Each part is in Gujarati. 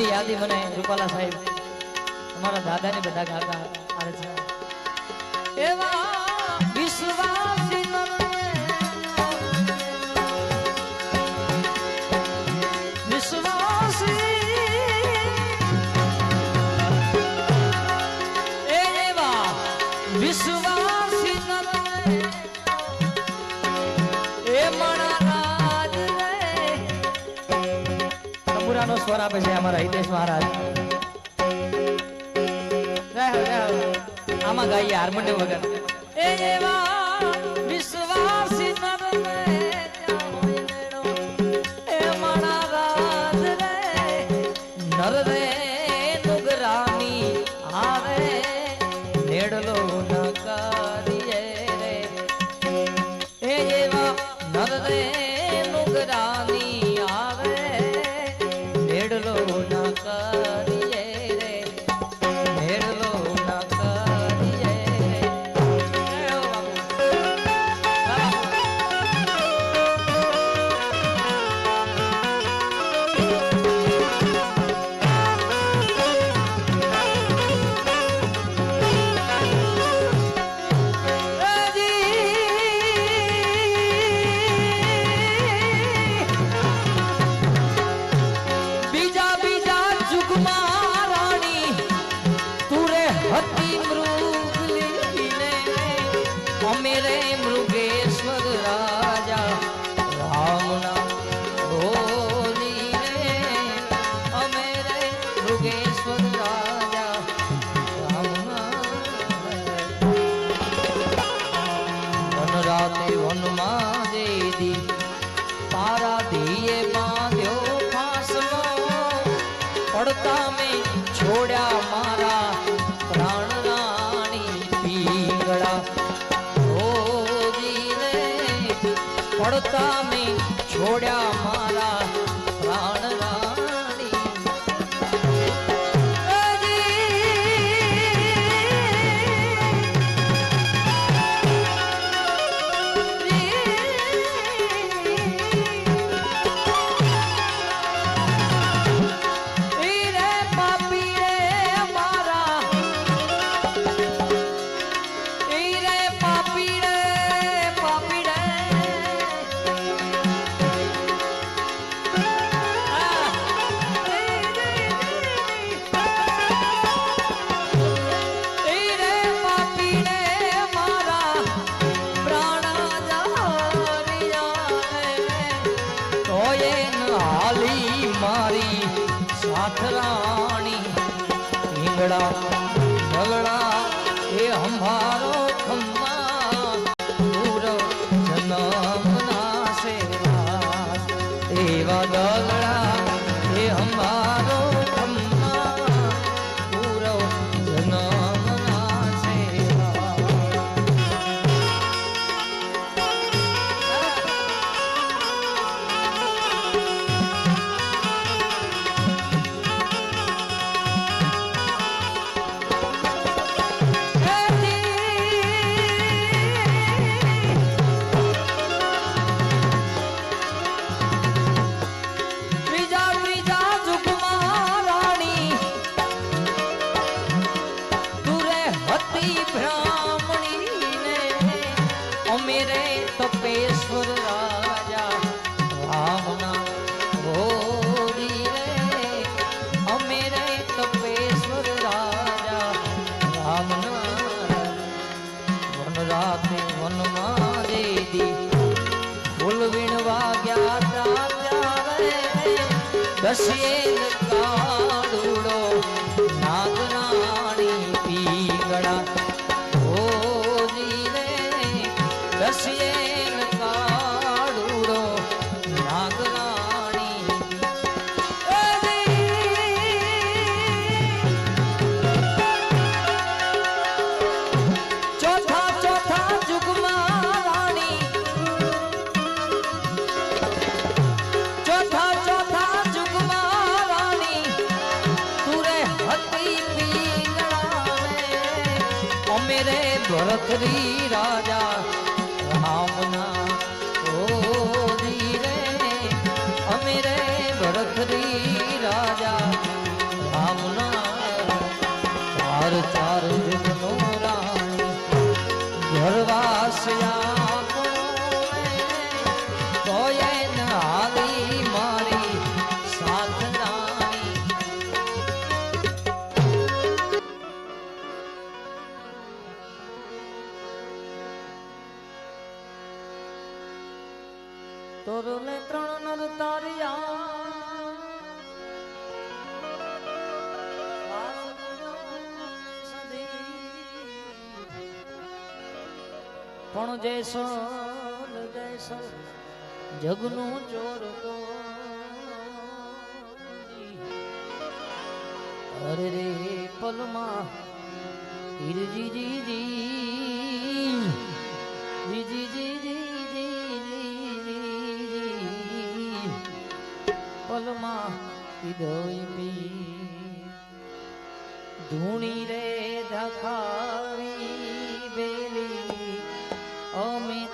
બધી યાદી મને રૂપાલા સાહેબ. દાદા ને બધા ગાતા આવે છે. એવા સ્વર આપે છે અમારા હિતેશ મહારાજ. આમાં ગાઈએ હાર્મોનિયમ વગર. વિશ્વાસી નર રે, નુગરાની આવે નેડલો ન કરીએ રે એવા રે ராமே હાથ રાણી હિંગળા રસિયેલ કાળુડો નાગ ભરતરી રાજા. જૈસો જૈસો, જગનું ચોર કો અરે રે પલમાં હિરજી જી જી જી જી જી જી પલમાં પીધોઈ પી ધૂણી રે ધખા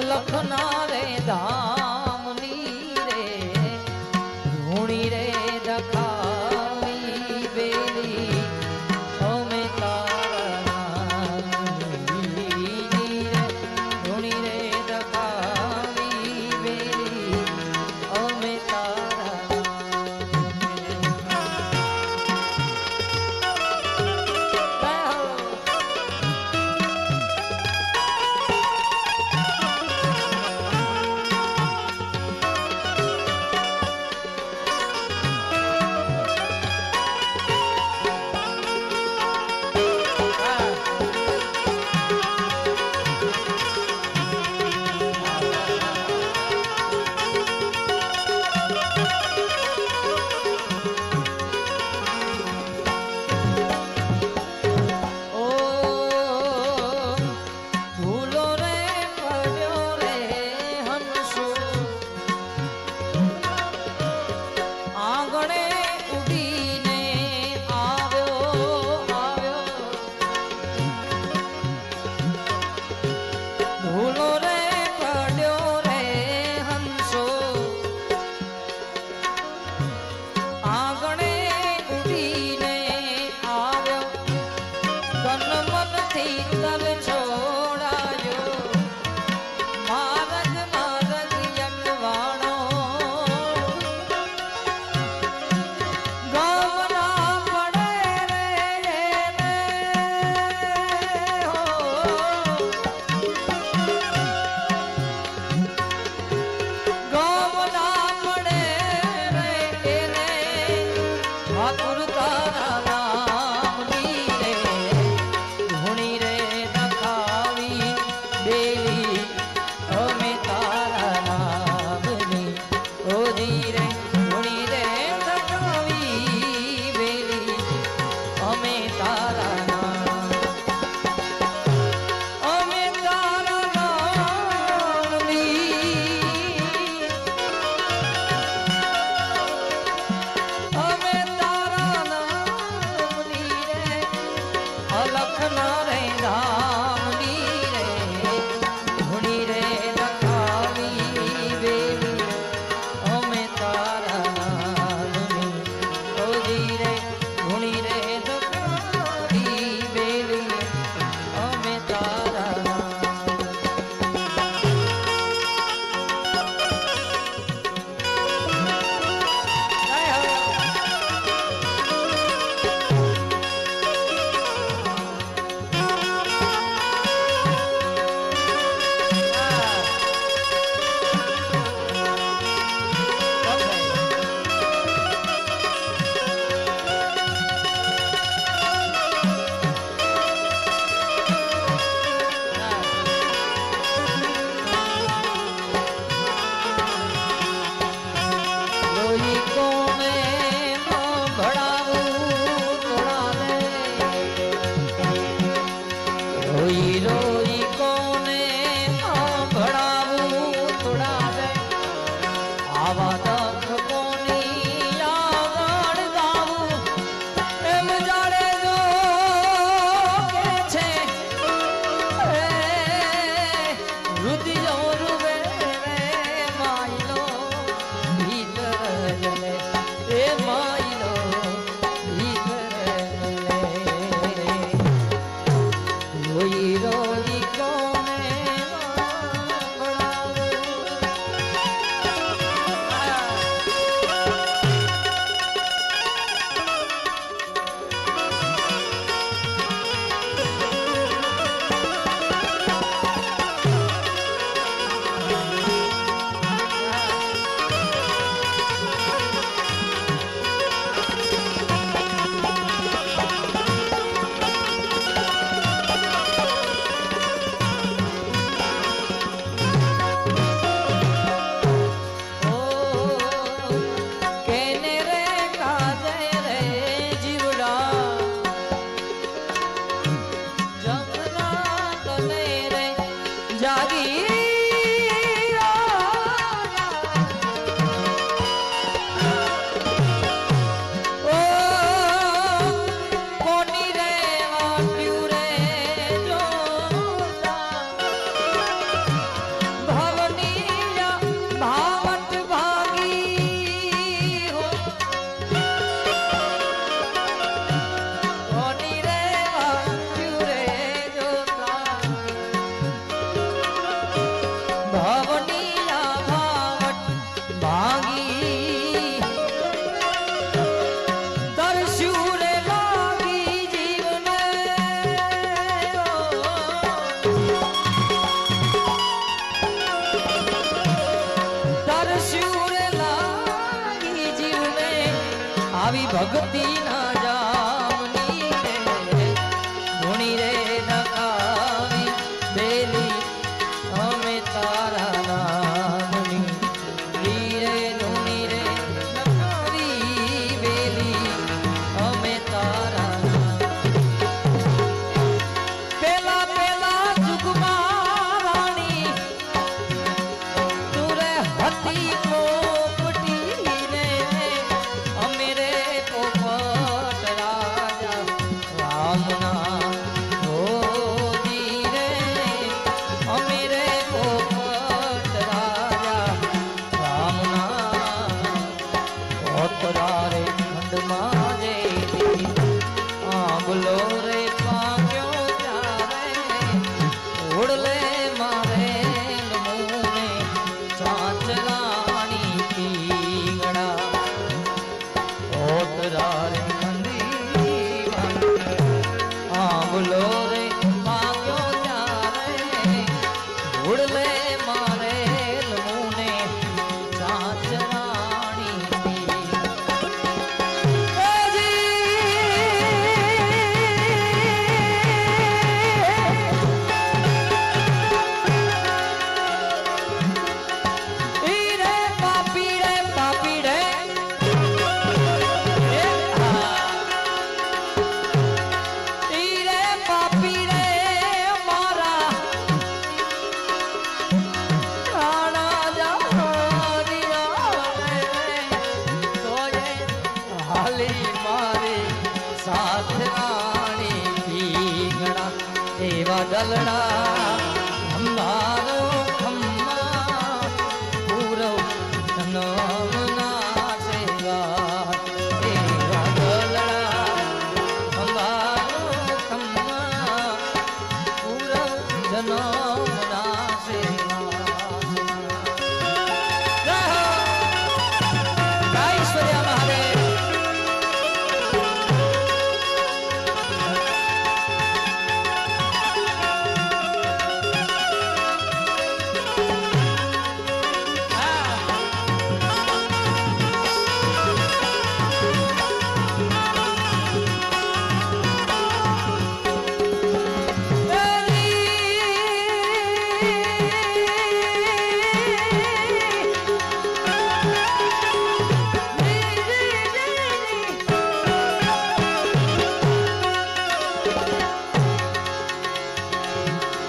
લખના રે ધા